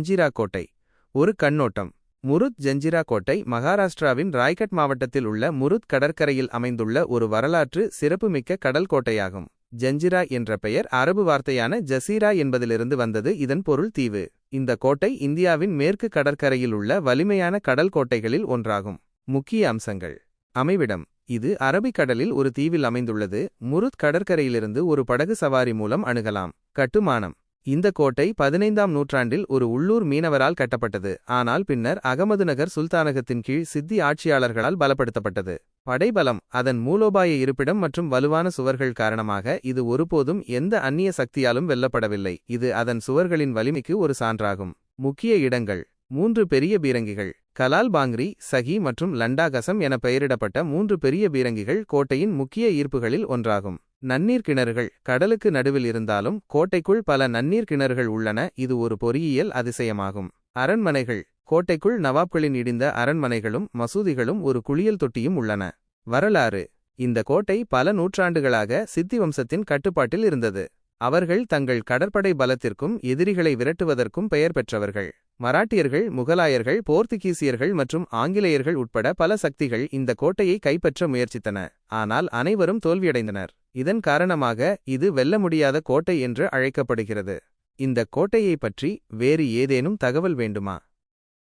ஜஞ்சிரா கோட்டை ஒரு கண்ணோட்டம். முருத் ஜஞ்சிரா கோட்டை மகாராஷ்டிராவின் ராய்கட் மாவட்டத்தில் உள்ள முருத் கடற்கரையில் அமைந்துள்ள ஒரு வரலாற்று சிறப்புமிக்க கடல் கோட்டையாகும் ஜஞ்சிரா என்ற பெயர் அரபு வார்த்தையான ஜசீரா என்பதிலிருந்து வந்தது இதன் பொருள் தீவு. இந்த கோட்டை இந்தியாவின் மேற்கு கடற்கரையில் உள்ள வலிமையான கடல் கோட்டைகளில் ஒன்றாகும். முக்கிய அம்சங்கள். அமைவிடம். இது அரபிக்கடலில் ஒரு தீவில் அமைந்துள்ளது. முருத் கடற்கரையிலிருந்து ஒரு படகு சவாரி மூலம் அணுகலாம். கட்டுமானம். இந்த கோட்டை பதினைந்தாம் நூற்றாண்டில் ஒரு உள்ளூர் மீனவரால் கட்டப்பட்டது. ஆனால் பின்னர் அகமது நகர் சுல்தானகத்தின் கீழ் சித்தி ஆட்சியாளர்களால் பலப்படுத்தப்பட்டது. படைபலம் அதன் மூலோபாய இருப்பிடம் மற்றும் வலுவான சுவர்கள் காரணமாக இது ஒருபோதும் எந்த அந்நிய சக்தியாலும் வெல்லப்படவில்லை. இது அதன் சுவர்களின் வலிமைக்கு ஒரு சான்றாகும். முக்கிய இடங்கள் மூன்று பெரிய பீரங்கிகள் கலால் பாங்ரி சஹி மற்றும் லண்டாகசம் என பெயரிடப்பட்ட மூன்று பெரிய பீரங்கிகள் கோட்டையின் முக்கிய ஈர்ப்புகளில் ஒன்றாகும். நன்னீர் கிணறுகள் கடலுக்கு நடுவில் இருந்தாலும் கோட்டைக்குள் பல நன்னீர் கிணறுகள் உள்ளன. இது ஒரு பொறியியல் அதிசயமாகும். அரண்மனைகள் கோட்டைக்குள் நவாப்களின் இடிந்த அரண்மனைகளும் மசூதிகளும் ஒரு குளியல் தொட்டியும் உள்ளன. வரலாறு. இந்த கோட்டை பல நூற்றாண்டுகளாக சித்தி வம்சத்தின் கட்டுப்பாட்டில் இருந்தது. அவர்கள் தங்கள் கடற்படை பலத்திற்கும் எதிரிகளை விரட்டுவதற்கும் பெயர் பெற்றவர்கள். மராட்டியர்கள் முகலாயர்கள் போர்த்துகீசியர்கள் மற்றும் ஆங்கிலேயர்கள் உட்பட பல சக்திகள் இந்த கோட்டையை கைப்பற்ற முயற்சித்தன. ஆனால் அனைவரும் தோல்வியடைந்தனர். இதன் காரணமாக இது வெல்ல முடியாத கோட்டை என்று அழைக்கப்படுகிறது. இந்த கோட்டையை பற்றி வேறு ஏதேனும் தகவல் வேண்டுமா?